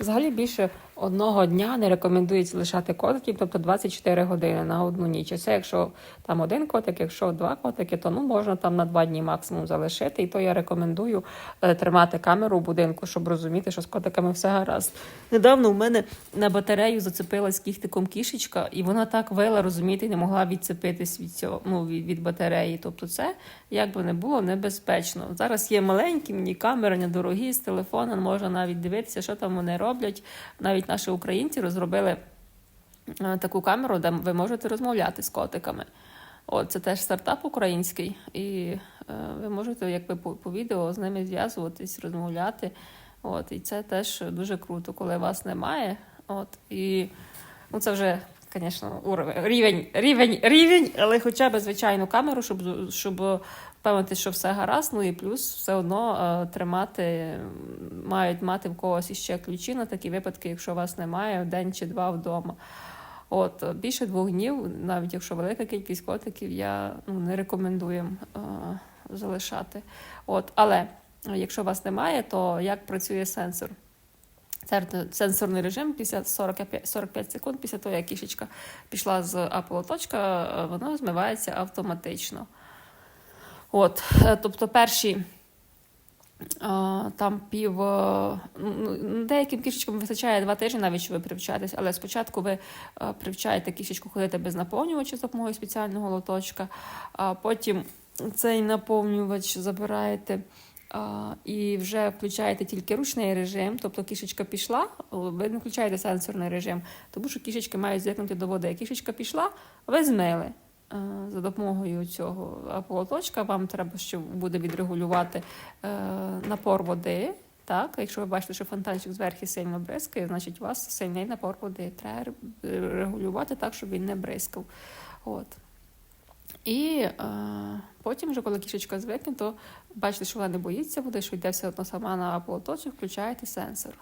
Взагалі більше одного дня не рекомендується лишати котиків, тобто 24 години на одну ніч. Це якщо там один котик, якщо два котики, то ну можна там на два дні максимум залишити. І то я рекомендую е, тримати камеру в будинку, щоб розуміти, що з котиками все гаразд. Недавно у мене на батарею зацепилась кіхтиком кішечка, і вона так вила, розумієте, не могла відцепитись від цього ну, від, від батареї. Тобто, це як би не було небезпечно. Зараз є маленькі міні-камери, недорогі з телефона, можна навіть дивитися, що там вони роблять. Навіть наші українці розробили е, таку камеру, де ви можете розмовляти з котиками. От, це теж стартап український, і е, ви можете якби по, по відео з ними зв'язуватись, розмовляти. От, і це теж дуже круто, коли вас немає. От, і ну, це вже, звісно, рівень, рівень, рівень, але хоча б звичайну камеру, щоб, щоб впевнити, що все гаразд. Ну і плюс все одно е, тримати, мають мати в когось іще ключі на такі випадки, якщо вас немає день чи два вдома. От е, більше двох днів, навіть якщо велика кількість котиків, я ну, не рекомендую е, залишати. От, але е, якщо вас немає, то як працює сенсор? Сенсорний режим після 45, 45 секунд, після того, як кішечка пішла з Apple точка, е, воно змивається автоматично. От, е, тобто перші там пів. е, ну, Деяким кішечкам вистачає два тижні, навіть щоб ви привчаєтесь, але спочатку ви е, привчаєте кішечку ходити без наповнювача за допомогою спеціального лоточка, а потім цей наповнювач забираєте. І вже включаєте тільки ручний режим, тобто кішечка пішла, ви не включаєте сенсорний режим, тому що кішечки мають звикнути до води. Кішечка пішла, ви змили. Е, За допомогою цього аполоточка вам треба, що буде відрегулювати е, напор води. Так, якщо ви бачите, що фонтанчик зверху сильно бризкає, значить у вас сильний напор води. Треба регулювати так, щоб він не бризкав. От. І е, потім, вже, коли кішечка звикне, то бачите, що вона не боїться води, що йде все одно сама на аполоточок, включаєте сенсор.